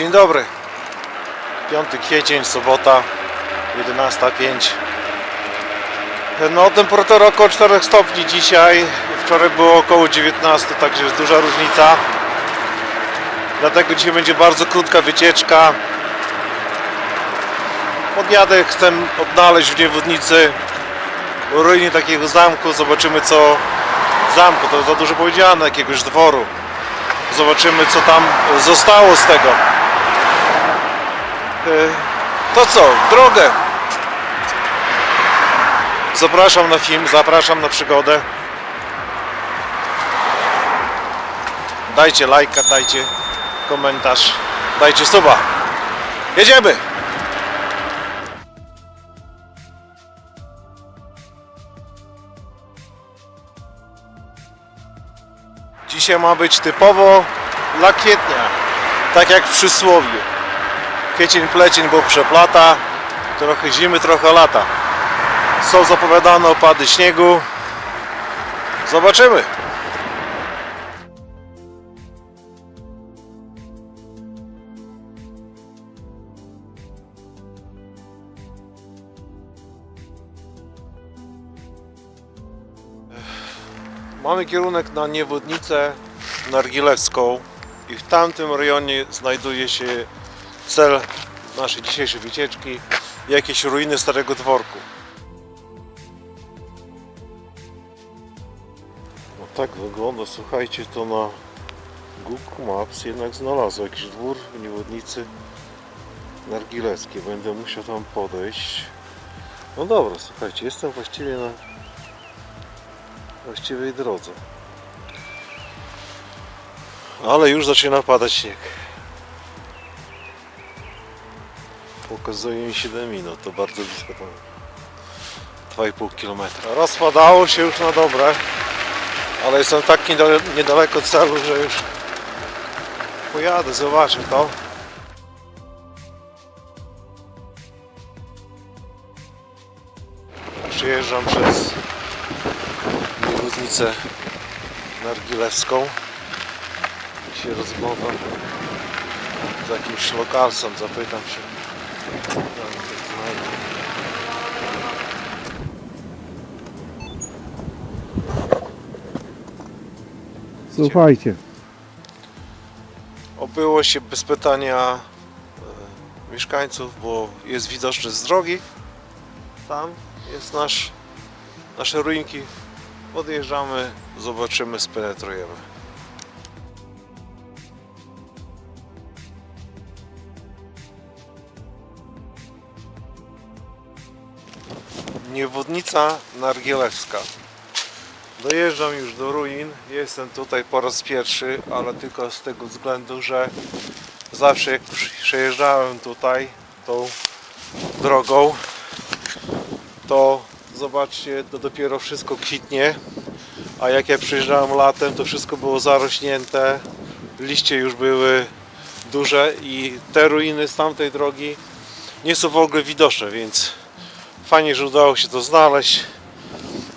Dzień dobry. 5 kwiecień, sobota, 11.05. No, temperatura około 4 stopni dzisiaj. Wczoraj było około 19, także jest duża różnica. Dlatego dzisiaj będzie bardzo krótka wycieczka. Podjadę, chcę odnaleźć w niewodnicy ruiny takiego zamku. Zobaczymy co zamku, to za dużo powiedziane, jakiegoś dworu. Zobaczymy co tam zostało z tego. E, To co, drogę. Zapraszam na film, zapraszam na przygodę. Dajcie lajka, dajcie komentarz, dajcie suba. Jedziemy! Dzisiaj ma być typowo dla kwietnia, tak jak w przysłowiu. Kwiecień, plecień, bo przeplata, trochę zimy, trochę lata. Są zapowiadane opady śniegu. Zobaczymy. Mamy kierunek na niewodnicę nargilewską i w tamtym rejonie znajduje się cel naszej dzisiejszej wycieczki jakieś ruiny starego dworku. No tak wygląda, słuchajcie, to na Google Maps jednak znalazło jakiś dwór w niewodnicy nargilewskiej. Będę musiał tam podejść. No dobra, słuchajcie, jestem właściwie na właściwej drodze. Ale już zaczyna padać śnieg. Pokazuje mi 7 minut, to bardzo blisko tam 2,5 km. Rozpadało się już na dobre, ale jestem tak niedale- niedaleko celu, że już pojadę, zobaczę to. Przejeżdżam przez niewodnicę nargilewską i się rozglądam za jakimś lokalsem, zapytam się. Słuchajcie, Obyło się bez pytania e, mieszkańców, bo jest widoczny z drogi. Tam jest nasz, nasze ruinki. Podjeżdżamy, zobaczymy, spenetrujemy. Niewodnica Nargielewska. Dojeżdżam już do ruin. Jestem tutaj po raz pierwszy, ale tylko z tego względu, że zawsze jak przejeżdżałem tutaj tą drogą, to zobaczcie, to dopiero wszystko kwitnie. A jak ja przyjeżdżałem latem, to wszystko było zarośnięte, liście już były duże i te ruiny z tamtej drogi nie są w ogóle widoczne, więc fajnie, że udało się to znaleźć.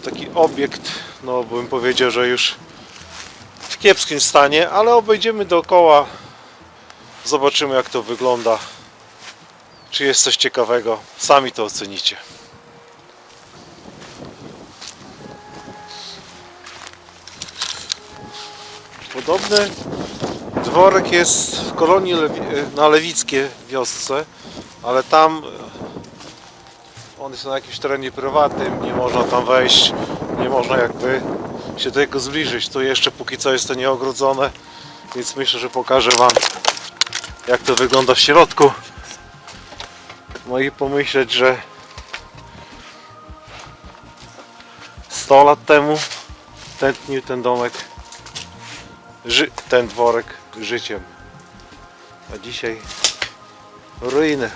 Taki obiekt, no bym powiedział, że już w kiepskim stanie, ale obejdziemy dookoła, zobaczymy jak to wygląda, czy jest coś ciekawego, sami to ocenicie. Podobny dworek jest w kolonii Lewi na Lewickie wiosce, ale tam on jest na jakimś terenie prywatnym, nie można tam wejść, nie można jakby się do tego zbliżyć. Tu jeszcze póki co jest to nieogrodzone, więc myślę, że pokażę Wam jak to wygląda w środku. No i pomyśleć, że 100 lat temu tętnił ten domek, ten dworek życiem. A dzisiaj ruiny.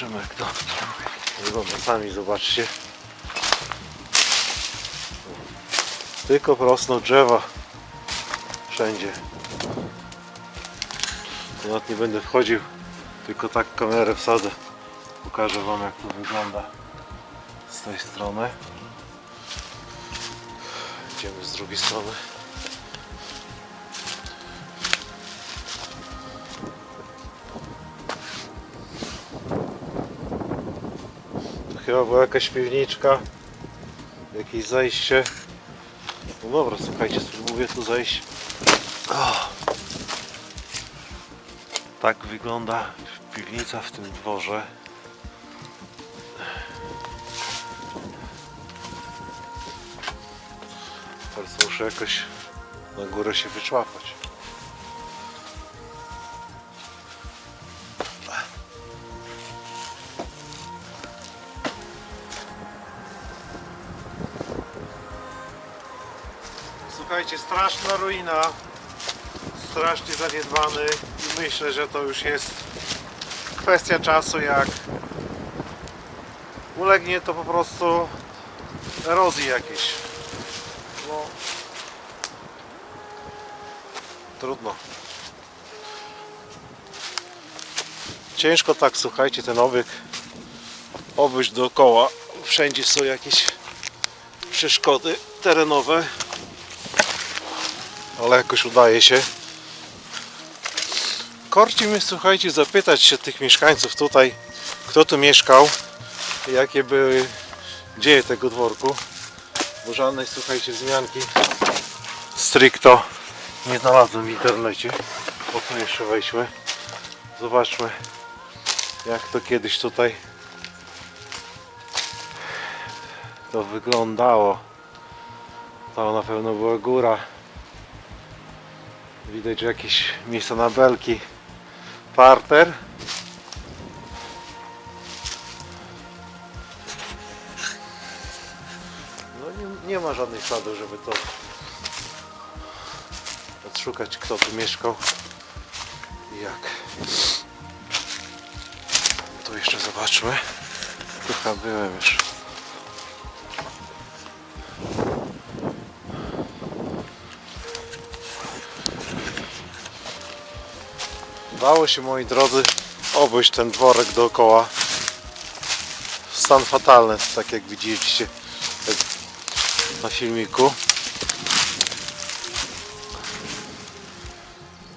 Zobaczymy jak to wygląda. Sami zobaczcie. Tylko rosną drzewa wszędzie. Nawet nie będę wchodził, tylko tak kamerę wsadzę. Pokażę Wam jak to wygląda z tej strony. Idziemy z drugiej strony. Chyba była jakaś piwniczka, jakieś zejście. No dobra, słuchajcie, spróbuję tu zejść. O. Tak wygląda piwnica w tym dworze. Teraz muszę jakoś na górę się wyczłapać. Słuchajcie, straszna ruina, strasznie zaniedbany i myślę, że to już jest kwestia czasu, jak ulegnie to po prostu erozji jakiejś. No, trudno. Ciężko tak, słuchajcie, ten obieg obejść dookoła. Wszędzie są jakieś przeszkody terenowe ale jakoś udaje się. Korci mnie, słuchajcie, zapytać się tych mieszkańców tutaj, kto tu mieszkał, jakie były dzieje tego dworku, bo żadnej, słuchajcie, wzmianki stricto nie znalazłem w internecie. Tu jeszcze wejdźmy, zobaczmy, jak to kiedyś tutaj to wyglądało. To na pewno była góra. Widać, że jakieś miejsca na belki. Parter. No nie, nie ma żadnych śladów, żeby to odszukać, kto tu mieszkał i jak. Tu jeszcze zobaczmy. Chyba byłem już. Udało się, moi drodzy, obejść ten dworek dookoła. Stan fatalny, tak jak widzieliście na filmiku.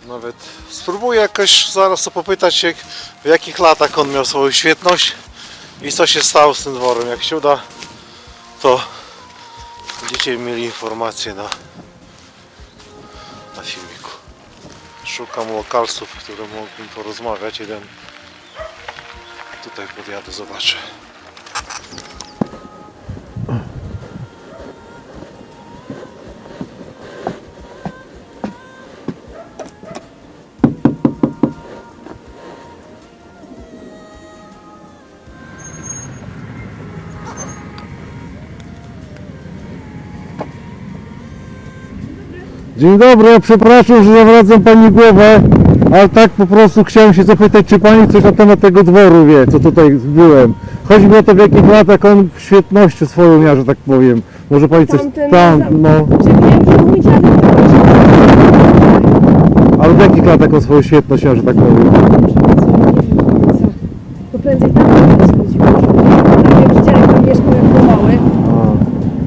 Nawet spróbuję jakoś zaraz popytać się, w jakich latach on miał swoją świetność i co się stało z tym dworem. Jak się uda, to będziecie mieli informacje na, na filmiku. Szukam lokalsów, które mógłbym porozmawiać. Jeden tutaj podjadę, zobaczę. Dzień dobry, przepraszam, że zawracam Pani głowę, ale tak po prostu chciałem się zapytać, czy Pani coś na temat tego dworu wie, co tutaj byłem. Chodzi mi o to, w jakich latach on w świetności swoją miał, że tak powiem. Może Pani coś Tamten tam, zam- no, Czy wiem, że mój dziadek to też ale w jakich latach on swoją świetność miał, że tak powiem. To prędzej tam mieszkał jak mały.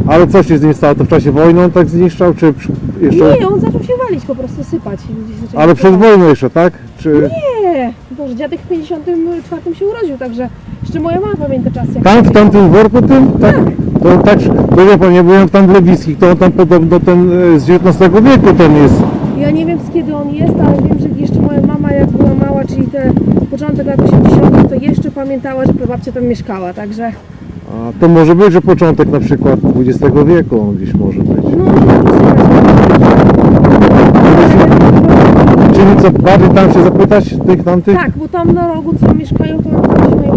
A. Ale co się z nim stało? To w czasie wojny on tak zniszczał, czy przy- jeszcze... Nie, on zaczął się walić, po prostu sypać. i ludzie zaczęli Ale przed wojną jeszcze, tak? Czy... Nie, Boże, dziadek w 54 się urodził, także jeszcze moja mama pamięta czas jak Tam, w tamtym dworku tym? Tak. To tak, bo wie pan, ja byłem tam w Lewiskich, to on tam podobno ten e, z XIX wieku ten jest. Ja nie wiem z kiedy on jest, ale wiem, że jeszcze moja mama jak była mała, czyli te początek lat 80 to jeszcze pamiętała, że prababcia tam mieszkała, także A to może być, że początek na przykład XX wieku on gdzieś może być. no, bardziej tam się zapytać tych tamtych? Tak, bo tam na rogu co mieszkają, to tam mają.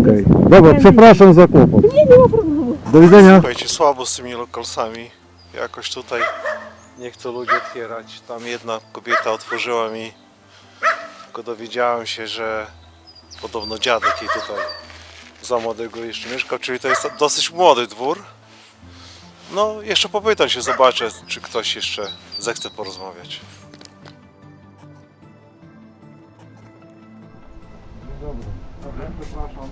Okej. Dobra, przepraszam za kłopot. Nie, nie ma problemu. Do widzenia. Słuchajcie, słabo z tymi lokalsami. Jakoś tutaj nie chcą ludzie otwierać. Tam jedna kobieta otworzyła mi, tylko dowiedziałem się, że podobno dziadek jej tutaj za młodego jeszcze mieszkał, czyli to jest dosyć młody dwór. No, jeszcze popytam się, zobaczę, czy ktoś jeszcze zechce porozmawiać. Przepraszam,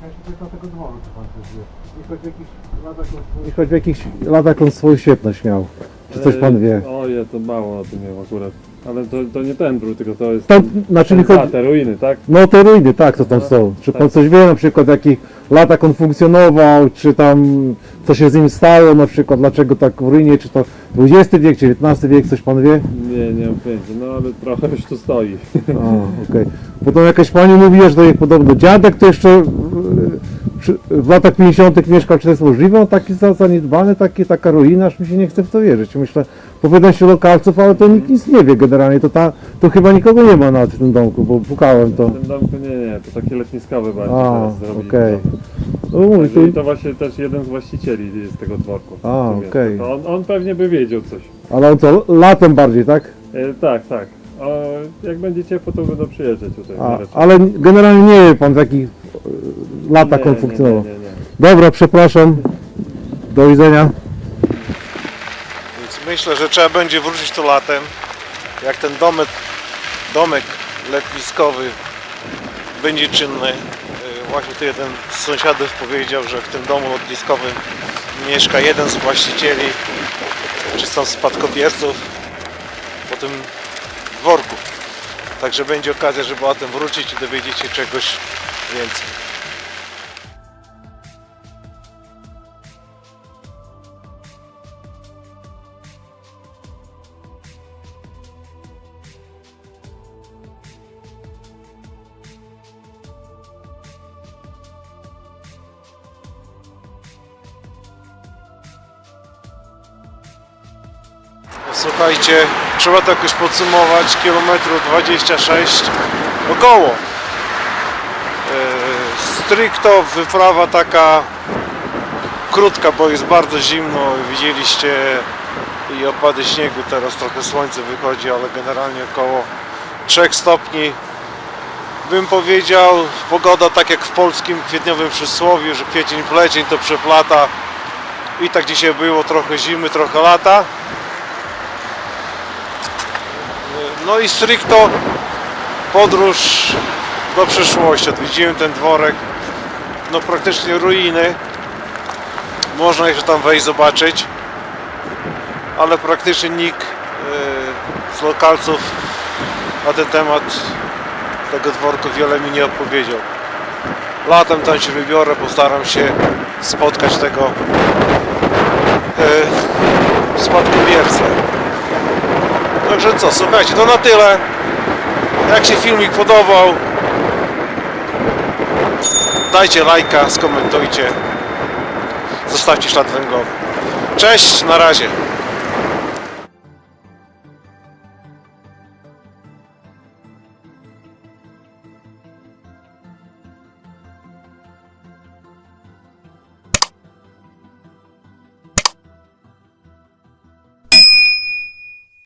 się pytam tego dworu, czy pan też wie. I choć w jakichś latach on, I choć w jakichś latach on swoją świetność miał. Czy coś pan wie? Oje, to mało o tym wiem akurat. Ale to, to nie ten brud, tylko to jest Tam, znaczy ten, chodzi, te ruiny, tak? no te ruiny, tak, co tam są. Czy pan coś wie na przykład, w jakich latach on funkcjonował, czy tam co się z nim stało na przykład, dlaczego tak w ruinie, czy to XX wiek, czy XIX wiek, coś pan wie? Nie, nie mam pojęcia, no ale trochę już tu stoi. A, okej. Bo tam jakaś pani mówiła, że to jej podobno dziadek to jeszcze e, przy, w latach 50 mieszkał, czy to jest możliwe? On taki za- zaniedbany, taki, taka ruina, aż mi się nie chce w to wierzyć. Myślę, popytam się lokalców, ale to nikt nic nie wie generalnie, to, ta, to chyba nikogo nie ma nawet w tym domku, bo pukałem to. W tym domku nie, nie, to takie letniskowe bardziej A, teraz zrobili. okej. No, mówię, to, to właśnie też jeden z właścicieli z tego dworku. A, okej. To On, on pewnie by wiedział coś. ale on co, latem bardziej, tak? E, tak, tak. O, jak będzie ciepło, to będą przyjeżdżać tutaj. A, raczej. ale generalnie nie wie pan w jakich e, latach Nie, on nie, funkcjonował. Nie, nie, nie. Dobra, przepraszam. Do widzenia. Myślę, że trzeba będzie wrócić tu latem, jak ten domek, domek letniskowy będzie czynny. Yy, Właśnie tu jeden z sąsiadów powiedział, że w tym domu letniskowym mieszka jeden z właścicieli, czy są spadkobierców po tym dworku. Także będzie okazja, żeby o tym wrócić i dowiedzieć się czegoś więcej. Słuchajcie, trzeba to jakoś podsumować. Kilometru 26 około. Yy, stricto wyprawa taka krótka, bo jest bardzo zimno. Widzieliście i opady śniegu, teraz trochę słońce wychodzi, ale generalnie około 3 stopni. Bym powiedział, pogoda tak jak w polskim kwietniowym przysłowiu, że kwiecień plecień to przeplata. I tak dzisiaj było trochę zimy, trochę lata. No i stricto podróż do przyszłości. Odwiedziłem ten dworek, no praktycznie ruiny. Można jeszcze tam wejść zobaczyć, ale praktycznie nikt e, z lokalców na ten temat tego dworku wiele mi nie odpowiedział. Latem tam się wybiorę, postaram się spotkać tego e, spadkobiercę. Także co, słuchajcie, to na tyle. Jak się filmik podobał, dajcie lajka, skomentujcie, zostawcie ślad węglowy. Cześć, na razie.